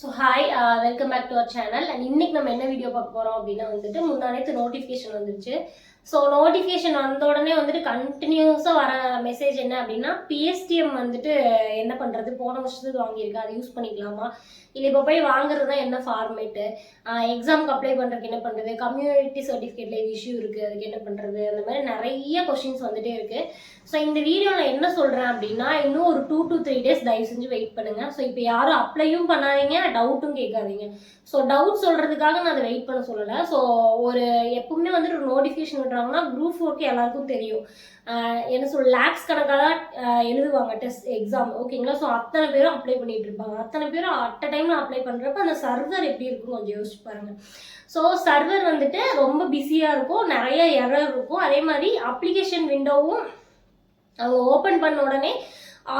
So hi welcome back to our channel and இன்னைக்கு நம்ம என்ன வீடியோ பார்க்க போகிறோம் அப்படின்னா வந்துட்டு முந்தானத்து நோட்டிஃபிகேஷன் வந்துருச்சு. ஸோ நோட்டிஃபிகேஷன் வந்த உடனே வந்துட்டு கண்டினியூஸாக வர மெசேஜ் என்ன அப்படின்னா பிஎஸ்டிஎம் வந்துட்டு என்ன பண்ணுறது போன வருஷத்துக்கு வாங்கியிருக்கு. அதை யூஸ் பண்ணிக்கலாமா? இல்லை இப்போ போய் வாங்குறது தான் என்ன ஃபார்மேட்டு எக்ஸாமுக்கு அப்ளை பண்ணுறதுக்கு என்ன பண்ணுறது கம்யூனிட்டி சர்டிஃபிகேட்டில் இது இஷ்யூ இருக்குது அதுக்கு என்ன பண்ணுறது அந்த மாதிரி நிறைய கொஷின்ஸ் வந்துட்டே இருக்குது ஸோ இந்த வீடியோ நான் என்ன சொல்கிறேன் அப்படின்னா இன்னும் ஒரு டூ டு த்ரீ டேஸ் தயவு செஞ்சு வெயிட் பண்ணுங்கள் ஸோ இப்போ யாரும் அப்ளையும் பண்ணாதீங்க டவுட்டும் கேட்காதீங்க. ஸோ டவுட் சொல்கிறதுக்காக நான் அதை வெயிட் பண்ண சொல்லலை. ஸோ ஒரு எப்பவுமே வந்துட்டு ஒரு நோட்டிஃபிகேஷன் விடுறாங்கன்னா குரூப் ஃபோர்க்கு எல்லாருக்கும் தெரியும். என்ன சொல் லேக்ஸ் கணக்காக தான் எழுதுவாங்க டெஸ்ட் எக்ஸாம் ஓகேங்களா ஸோ அத்தனை பேரும் அப்ளை பண்ணிட்டு இருப்பாங்க. அத்தனை பேரும் அட் அ டைமில் அப்ளை பண்ணுறப்ப அந்த சர்வர் எப்படி இருக்கும் கொஞ்சம் யோசிச்சு பாருங்கள் ஸோ சர்வர் வந்துட்டு ரொம்ப பிஸியாக இருக்கும். நிறைய எரர் இருக்கும். அதே மாதிரி அப்ளிகேஷன் விண்டோவும் அவங்க ஓப்பன் பண்ண உடனே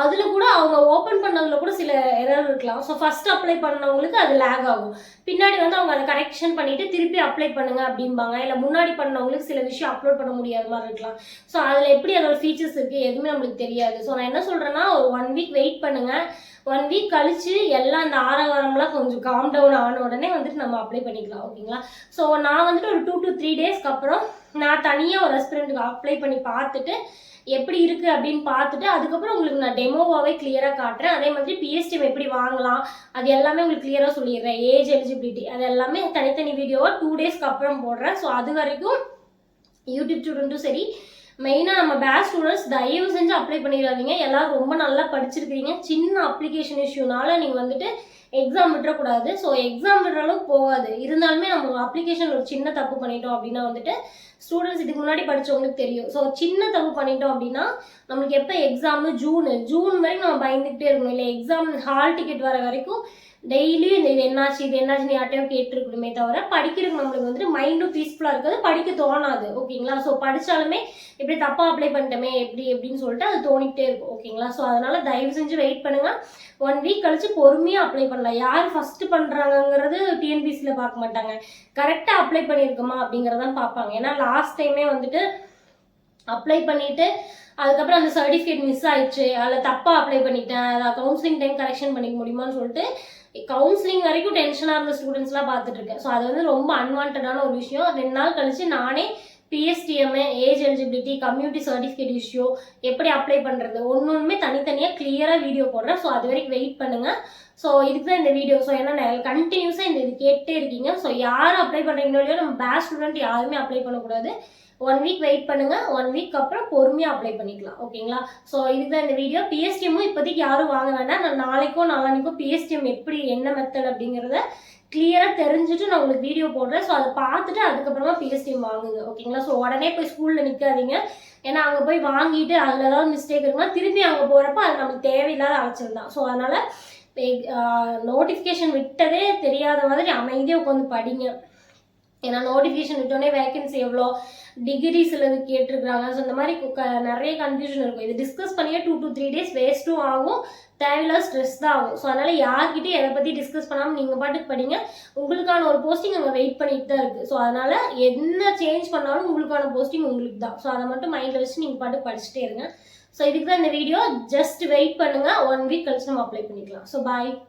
அதில் கூட அவங்க ஓப்பன் பண்ணதில் கூட சில எரர் இருக்கலாம். ஸோ ஃபஸ்ட் அப்ளை பண்ணவங்களுக்கு அது லேக் ஆகும். பின்னாடி வந்து அவங்க அதை கரெக்ஷன் பண்ணிவிட்டு திருப்பி அப்ளை பண்ணுங்கள் அப்படிம்பாங்க. இல்லை முன்னாடி பண்ணவங்களுக்கு சில விஷயம் அப்லோட் பண்ண முடியாத மாதிரி இருக்கலாம். ஸோ அதில் எப்படி அதோட ஃபீச்சர்ஸ் இருக்குது எதுவுமே நம்மளுக்கு தெரியாது. ஸோ நான் என்ன சொல்கிறேன்னா ஒரு ஒன் வீக் வெயிட் பண்ணுங்கள் ஒன் வீக் கழிச்சு எல்லாம் அந்த ஆரவாரம்லாம் கொஞ்சம் காம் டவுன் ஆன உடனே வந்துட்டு நம்ம அப்ளை பண்ணிக்கலாம் ஓகேங்களா ஸோ நான் வந்துட்டு ஒரு டூ டு த்ரீ டேஸ்க்கு அப்புறம் நான் தனியாக ஒரு ரெஸ்பிரண்ட்டுக்கு அப்ளை பண்ணி பார்த்துட்டு எப்படி இருக்கு அப்படின்னு பார்த்துட்டு அதுக்கப்புறம் உங்களுக்கு நான் டெமோவாகவே கிளியராக காட்டுறேன். அதே மாதிரி பிஎஸ்டிஎம் எப்படி வாங்கலாம் அது எல்லாமே உங்களுக்கு கிளியராக சொல்லிடுறேன். ஏஜ் எலிஜிபிலிட்டி அது எல்லாமே தனித்தனி வீடியோவாக டூ டேஸ்க்கு அப்புறம் போடுறேன். ஸோ அது வரைக்கும் யூடியூப் ஸ்டூடெண்ட்டும் சரி மெயினாக நம்ம பேட்ச் ஸ்டூடெண்ட்ஸ் தயவு செஞ்சு அப்ளை பண்ணிடாதீங்க எல்லாரும் ரொம்ப நல்லா படிச்சிருக்கிறீங்க. சின்ன அப்ளிகேஷன் இஷ்யூனால நீங்கள் வந்துட்டு எக்ஸாம் விட்டுறக்கூடாது. ஸோ எக்ஸாம் விடுற அளவுக்கு போகாது. இருந்தாலுமே நம்ம அப்ளிகேஷன் ஒரு சின்ன தப்பு பண்ணிட்டோம் அப்படின்னா வந்துட்டு ஸ்டூடெண்ட்ஸ் இதுக்கு முன்னாடி படித்தவங்களுக்கு தெரியும். ஸோ சின்ன தப்பு பண்ணிட்டோம் அப்படின்னா நம்மளுக்கு எப்போ எக்ஸாமு ஜூனு. ஜூன் வரைக்கும் நம்ம பயந்துக்கிட்டே இருக்கணும். இல்லை எக்ஸாம் ஹால் டிக்கெட் வர வரைக்கும் டெய்லியும் இந்த இது என்னாச்சு இது என்னாச்சுன்னு யார்ட்டையும் கேட்டுருக்கணுமே தவிர படிக்கிறதுக்கு நம்மளுக்கு வந்துட்டு மைண்டும் பீஸ்ஃபுல்லாக இருக்காது படிக்க தோணாது ஓகேங்களா ஸோ படித்தாலுமே இப்படி தப்பாக அப்ளை பண்ணிட்டோமே எப்படி எப்படின்னு சொல்லிட்டு அது தோணிக்கிட்டே இருக்கும் ஓகேங்களா ஸோ அதனால் தயவு செஞ்சு வெயிட் பண்ணுங்கள் ஒன் வீக் கழிச்சு பொறுமையாக அப்ளை பண்ணலாம். யார் ஃபஸ்ட்டு பண்ணுறாங்கங்கிறது டிஎன்பிசியில் பார்க்க மாட்டாங்க. கரெக்டாக அப்ளை பண்ணியிருக்கோமா அப்படிங்கிறதான் பார்ப்பாங்க. ஏன்னா லாஸ்ட் டைமே வந்துட்டு அப்ளை பண்ணிட்டு அதுக்கப்புறம் அந்த சர்டிஃபிகேட் மிஸ் ஆயிடுச்சு. அதில் தப்பாக அப்ளை பண்ணிட்டேன். அதை கவுன்சிலிங் டைம் கரெக்ஷன் பண்ணிக்க முடியுமான்னு சொல்லிட்டு கவுன்சிலிங் வரைக்கும் டென்ஷனாக இருந்த ஸ்டூடெண்ட்ஸ்லாம் பார்த்துட்டு இருக்கேன். ஸோ அது வந்து ரொம்ப அன்வான்டான ஒரு விஷயம். ரெண்டு நாள் கழிச்சு நானே PSTM age eligibility community certificate issue எப்படி அப்ளை பண்ணுறது ஒன்று ஒன்றுமே தனித்தனியாக கிளியராக வீடியோ போடுறேன். ஸோ அது வரைக்கும் வெயிட் பண்ணுங்கள் ஸோ இதுக்கு தான் இந்த வீடியோ ஸோ ஏன்னா கண்டினியூஸாக இந்த இது கேட்டே இருக்கீங்க. ஸோ யார் அப்ளை பண்ணுறீங்களோ இல்லையோ நம்ம பேஸ்ட் ஸ்டூடெண்ட் யாருமே அப்ளை பண்ணக்கூடாது. ஒன் வீக் வெயிட் பண்ணுங்க. ஒன் வீக் அப்புறம் பொறுமையாக அப்ளை பண்ணிக்கலாம். ஓகேங்களா ஸோ இதுதான் இந்த வீடியோ பிஎஸ்டிஎம்மும் இப்போதைக்கு யாரும் வாங்க வேண்டாம். நான் நாளைக்கோ நாளானிக்கோ பிஎஸ்டிஎம் எப்படி என்ன மெத்தட் அப்படிங்கிறத கிளியராக தெரிஞ்சுட்டு நான் உங்களுக்கு வீடியோ போடுறேன். ஸோ அதை பார்த்துட்டு அதுக்கப்புறமா பிஎஸ்டி வாங்குங்க. ஓகேங்களா ஸோ உடனே போய் ஸ்கூலில் நிற்காதீங்க ஏன்னா அங்கே போய் வாங்கிட்டு அதில் ஏதாவது மிஸ்டேக் இருக்குன்னா திரும்பி அங்கே போகிறப்ப அது நமக்கு தேவையில்லாத அலைச்சல் தான். ஸோ அதனால் நோட்டிஃபிகேஷன் விட்டதே தெரியாத மாதிரி அமைதியாக உட்காந்து படிங்க. ஏன்னா நோட்டிஃபிகேஷன் விட்டோடனே வேகன்சி எவ்வளோ டிகிரி சிலது கேட்டிருக்கிறாங்க. ஸோ இந்த மாதிரி கு- க- நிறைய கன்ஃபியூஷன் இருக்கும். இது டிஸ்கஸ் பண்ணியே டூ டூ த்ரீ டேஸ் வேஸ்ட்டும் ஆகும். தேவையில்லாத ஸ்ட்ரெஸ் தான் ஆகும். ஸோ அதனால் யார்கிட்டயும் எதை பற்றி டிஸ்கஸ் பண்ணாமல் நீங்கள் பாட்டுக்கு படிங்க. உங்களுக்கான ஒரு போஸ்டிங் அங்கே வெயிட் பண்ணிட்டு தான் இருக்குது ஸோ அதனால் என்ன சேஞ்ச் பண்ணாலும் உங்களுக்கான போஸ்டிங் உங்களுக்கு தான். ஸோ அதை மட்டும் மைண்டில் வச்சு நீங்கள் பாட்டுக்கு படிச்சுட்டே இருங்க. ஸோ இதுக்கு தான் இந்த வீடியோ ஜஸ்ட் வெயிட் பண்ணுங்கள் ஒன் வீக் கழிச்சு நம்ம அப்ளை பண்ணிக்கலாம். So bye